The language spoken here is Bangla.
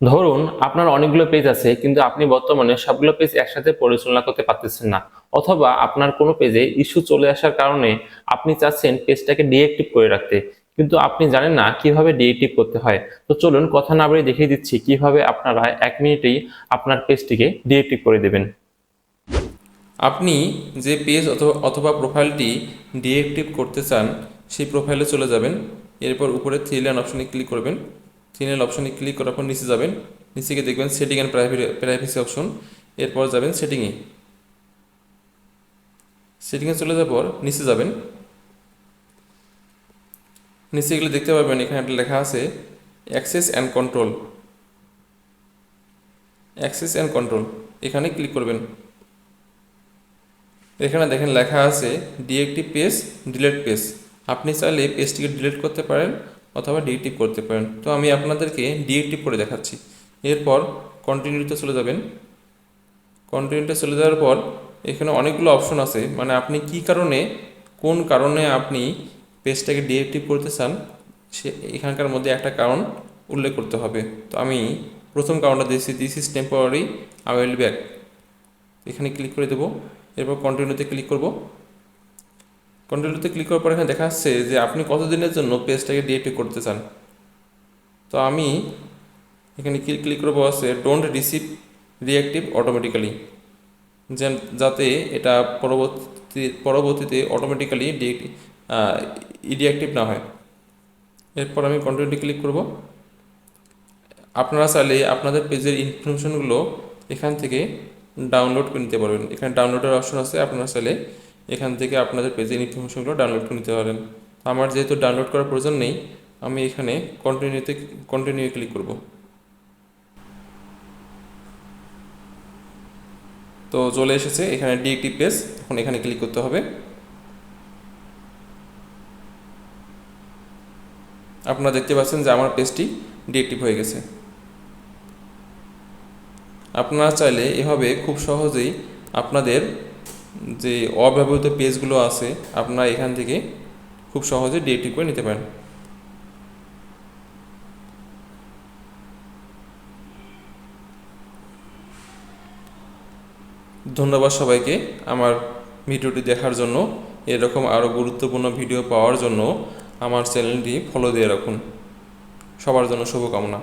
ধরুন আপনার অনেকগুলো পেজ আছে, কিন্তু আপনি বর্তমানে সবগুলো পেজ একসাথে পরিচালনা করতে পারতেছেন না, অথবা আপনার কোনো পেজে ইস্যু চলে আসার কারণে আপনি চাচ্ছেন পেজটাকে ডিএক্টিভ করে রাখতে, কিন্তু আপনি জানেন না কীভাবে ডিএক্টিভ করতে হয়। তো চলুন কথা না বলে দেখিয়ে দিচ্ছি কীভাবে আপনারা এক মিনিটেই আপনার পেজটিকে ডিএক্টিভ করে দেবেন। আপনি যে পেজ অথবা অথবা প্রোফাইলটি ডিএক্টিভ করতে চান, সেই প্রোফাইলে চলে যাবেন, এরপর উপরে থ্রি অপশনে ক্লিক করবেন। লাইন অপশনে ক্লিক করার পর নিচে যাবেন। নিচে গিয়ে দেখবেন setting and private privacy option এরপর যাবেন সেটিংয়ে সেটিংয়ে চলে যাওয়ার পর নিচে যাবেন। নিচে গেলে দেখতে পাবেন এখানে একটা লেখা আছে access and control access and control এখানে ক্লিক করবেন। এখানে দেখেন লেখা আছে ডিএক্টিভ পেজ ডিলেট পেজ আপনি চাইলে পেজটিকে ডিলিট করতে পারেন। অথবা ডিএক্টিভ করতে পারেন। তো আমি আপনাদেরকে ডিএক্টিভ করে দেখাচ্ছি। এরপর কন্টিনিউতে চলে যাবেন। কন্টিনিউতে চলে যাওয়ার পর এখানে অনেকগুলো অপশন আছে। মানে আপনি কি কারণে, কোন কারণে আপনি পেজটাকে ডিএক্টিভ করতে চান, সে এখানকার মধ্যে একটা কারণ উল্লেখ করতে হবে। তো আমি প্রথম কারণটা দিয়েছি। This is temporary I will back এখানে ক্লিক করে দেবো। এরপর কন্টিনিউতে ক্লিক করব। কন্টিনিউতে ক্লিক করার পর এখানে দেখা যাচ্ছে যে আপনি কতদিনের জন্য পেজটাকে ডিএক্টিভ করতে চান। তো আমি এখানে ক্লিক করব আছে ডোন্ট রিসিভ রিঅ্যাক্টিভ অটোমেটিক্যালি যাতে এটা পরবর্তী, পরবর্তীতে অটোমেটিক্যালি ইডিঅ্যাক্টিভ না হয়। এরপর আমি কন্টিনিউটি ক্লিক করব। আপনারা চাইলে আপনাদের পেজের ইনফরমেশনগুলো এখান থেকে ডাউনলোড করে নিতে পারবেন। এখানে ডাউনলোডের অপশন আছে, আপনারা চাইলে এখান থেকে আপনাদের পেজের ইনফরমেশনগুলো ডাউনলোড করে নিতে পারেন। আমার যেহেতু ডাউনলোড করার প্রয়োজন নেই, আমি এখানে কন্টিনিউতে কন্টিনিউ ক্লিক করব। তো চলে এসেছে, এখানে ডিএক্টিভ পেজ এখন এখানে ক্লিক করতে হবে। আপনারা দেখতে পাচ্ছেন যে আমার পেজটি ডিএক্টিভ হয়ে গেছে। আপনারা চাইলে এভাবে খুব সহজেই আপনাদের যে অব্যবহৃত পেজগুলো আছে, আপনারা এখান থেকে খুব সহজে ডিএক্টিভ করে নিতে পারেন। ধন্যবাদ সবাইকে আমার ভিডিওটি দেখার জন্য। এরকম আরও গুরুত্বপূর্ণ ভিডিও পাওয়ার জন্য আমার চ্যানেলটি ফলো দিয়ে রাখুন। সবার জন্য শুভকামনা।